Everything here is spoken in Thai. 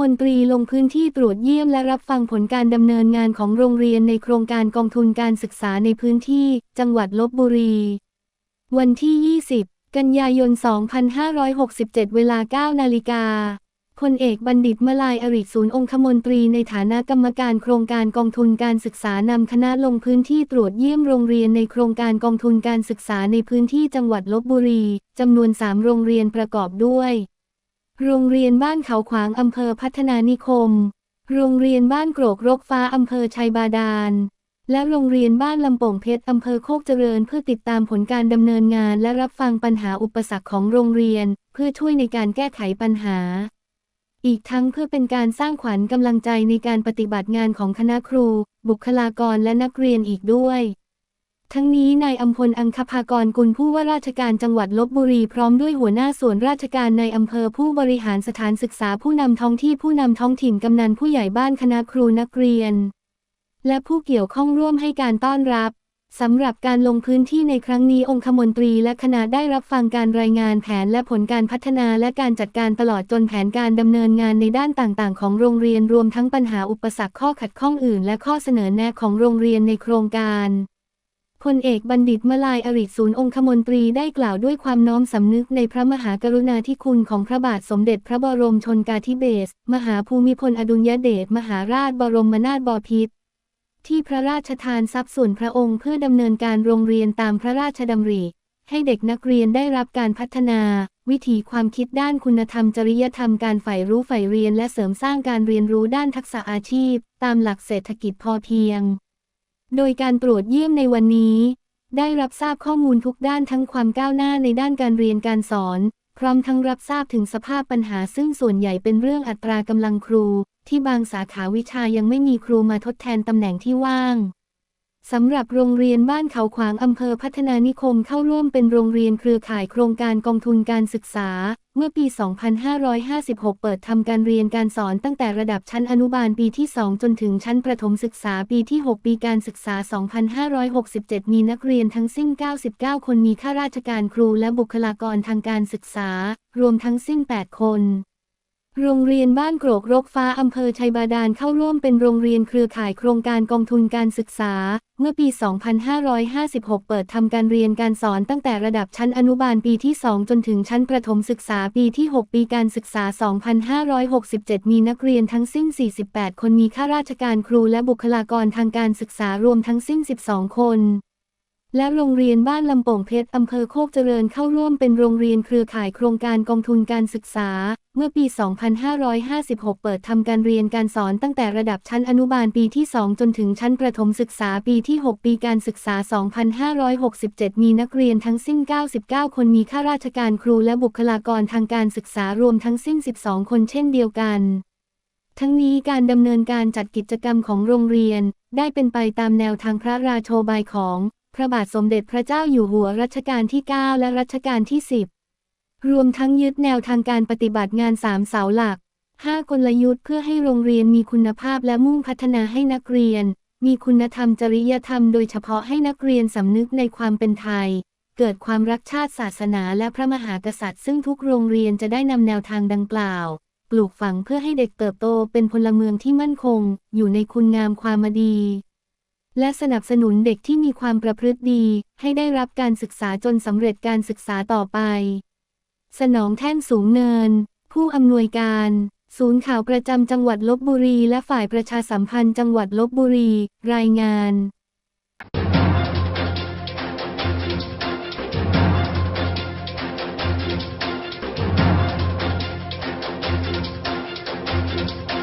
มนตรีลงพื้นที่ตรวจเยี่ยมและรับฟังผลการดำเนินงานของโรงเรียนในโครงการกองทุนการศึกษาในพื้นที่ จังหวัดลบบุรี วันที่ 20 กันยายน 2567 เวลา 9 นาฬิกาพลเอกบัณฑิตมลายอริศูนย์องคมนตรีในฐานะกรรมการโครงการกองทุนการศึกษานำคณะลงพื้นที่ตรวจเยี่ยมโรงเรียนในโครงการกองทุนการศึกษาในพื้นที่จังหวัดลบบุรีจำนวน 3 โรงเรียนประกอบด้วย โรงเรียนบ้านเขาขวางอำเภอพัฒนานิคม โรงเรียนบ้านโกรกรกฟ้าอำเภอชัยบาดาล และโรงเรียนบ้านลำโป่งเพชรอำเภอโคกเจริญเพื่อติดตามผลการดำเนินงานและรับฟังปัญหาอุปสรรคของโรงเรียน เพื่อช่วยในการแก้ไขปัญหา อีกทั้งเพื่อเป็นการสร้างขวัญกำลังใจในการปฏิบัติงานของคณะครู บุคลากรและนักเรียนอีกด้วย ทั้งนี้นายอัมพลอังคภากรกุลผู้ว่าราชการจังหวัดลบบุรีพร้อมด้วยหัวหน้าส่วนราชการในอำเภอผู้บริหารสถานศึกษาผู้นำท้องที่ผู้นำท้องถิ่นกำนันผู้ใหญ่บ้านคณะครูนักเรียน และผู้เกี่ยวข้องร่วมให้การต้อนรับสำหรับการลงพื้นที่ในครั้งนี้องคมนตรีและคณะได้รับฟังการรายงานแผนและผลการพัฒนาและการจัดการตลอดจนแผนการดำเนินงานในด้านต่างๆ ของโรงเรียนรวมทั้งปัญหาอุปสรรคข้อขัดข้องอื่น และข้อเสนอแนะของโรงเรียนในโครงการ พลเอกบัณฑิตมลายอริศูนย์องคมนตรีได้กล่าวด้วยความน้อมสำนึกในพระมหากรุณาธิคุณของพระบาทสมเด็จพระบรมชนกาธิเบศรมหาภูมิพลอดุลยเดชมหาราชบรมนาถบพิตรที่พระราชทานทรัพย์ส่วนพระองค์เพื่อดำเนินการโรงเรียนตามพระราชดำริ ให้เด็กนักเรียนได้รับการพัฒนา วิถีความคิดด้านคุณธรรมจริยธรรมการใฝ่รู้ใฝ่เรียนและเสริมสร้างการเรียนรู้ด้านทักษะอาชีพ ตามหลักเศรษฐกิจพอเพียง โดยการตรวจเยี่ยมในวันนี้ ได้รับทราบข้อมูลทุกด้านทั้งความก้าวหน้าในด้านการเรียนการสอน พร้อมทั้งรับทราบถึงสภาพปัญหาซึ่งส่วนใหญ่เป็นเรื่องอัตรากำลังครู ที่บางสาขาวิชายังไม่มีครูมาทดแทนตำแหน่งที่ว่าง สำหรับโรงเรียนบ้านเขาขวางอำเภอพัฒนานิคมเข้าร่วมเป็นโรงเรียนเครือข่ายโครงการกองทุนการศึกษา เมื่อปี 2556 เปิดทำการเรียนการสอนตั้งแต่ระดับชั้นอนุบาลปีที่ 2 จนถึงชั้นประถมศึกษาปีที่ 6 ปีการศึกษา 2567 มีนักเรียนทั้งสิ้น 99 คนมีข้าราชการครูและบุคลากรทางการศึกษา รวมทั้งสิ้น 8 คน โรงเรียนบ้านโกรกรกฟ้าอำเภอชัยบาดาลเข้าร่วมเป็นโรงเรียนเครือข่ายโครงการกองทุนการศึกษา เมื่อปี 2556 เปิดทำการเรียนการสอนตั้งแต่ระดับชั้นอนุบาลปีที่ 2 จนถึงชั้นประถมศึกษาปีที่ 6 ปีการศึกษา 2567 มีนักเรียนทั้งสิ้น 48 คนมีข้าราชการครูและบุคลากรทางการศึกษารวมทั้งสิ้น 12 คนและโรงเรียนบ้านลำโป่งเพชรอำเภอโคกเจริญเข้าร่วมเป็นโรงเรียนเครือข่ายโครงการกองทุนการศึกษา เมื่อปี 2556 เปิดทำการเรียนการสอนตั้งแต่ระดับชั้นอนุบาลปีที่ 2 จนถึงชั้นประถมศึกษาปีที่ 6 ปีการศึกษา 2567 มีนักเรียนทั้งสิ้น 99 คนมีข้าราชการครูและบุคลากรทางการศึกษารวมทั้งสิ้น 12 คนเช่นเดียวกัน ทั้งนี้การดำเนินการจัดกิจกรรมของโรงเรียน ได้เป็นไปตามแนวทางพระราโชบายของ พระบาทสมเด็จพระเจ้าอยู่หัวรัชกาลที่ 9 และรัชกาลที่ 10 รวมทั้งยึดแนวทางการปฏิบัติงานสามเสาหลัก 5 กลยุทธ์เพื่อให้โรงเรียนมีคุณภาพและมุ่งพัฒนาให้นักเรียน มีคุณธรรมจริยธรรมโดยเฉพาะให้นักเรียนสำนึกในความเป็นไทย เกิดความรักชาติศาสนาและพระมหากษัตริย์ ซึ่งทุกโรงเรียนจะได้นำแนวทางดังกล่าว ปลูกฝังเพื่อให้เด็กเติบโตเป็นพลเมืองที่มั่นคง อยู่ในคุณงามความดีและสนับสนุนเด็กที่มีความประพฤติดี ให้ได้รับการศึกษาจนสำเร็จการศึกษาต่อไป สนองแท่นสูงเนิน ผู้อำนวยการ ศูนย์ข่าวประจำจังหวัดลบบุรี และฝ่ายประชาสัมพันธ์จังหวัดลบบุรี รายงาน